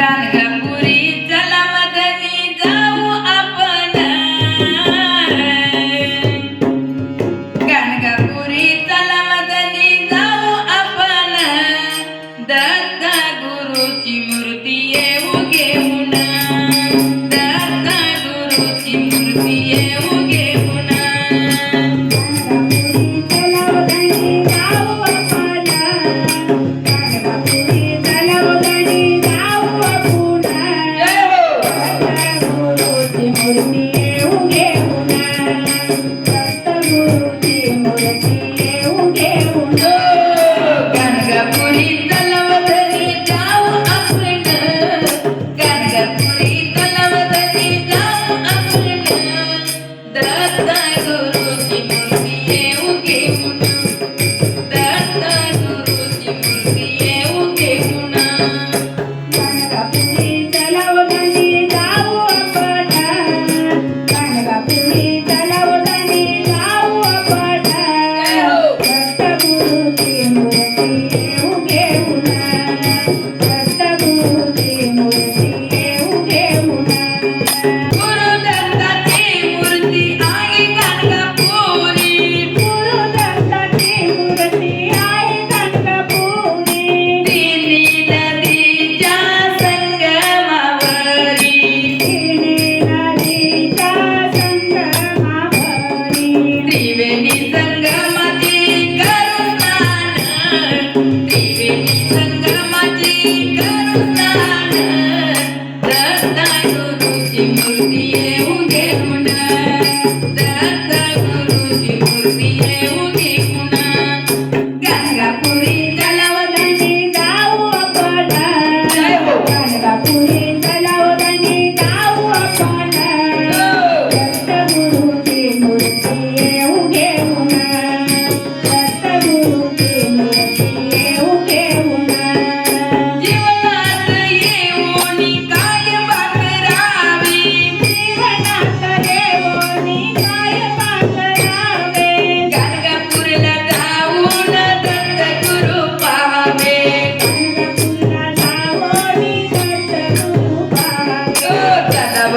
गाणगापुरी चला मदनी जाऊ आपण. गाणगापुरी चला मदनी जाऊ आपण. दत्त गुरुची मूर्ती येऊ घेऊन. दत्त गुरुची मूर्ती येऊ মনে Thank you.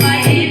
my head.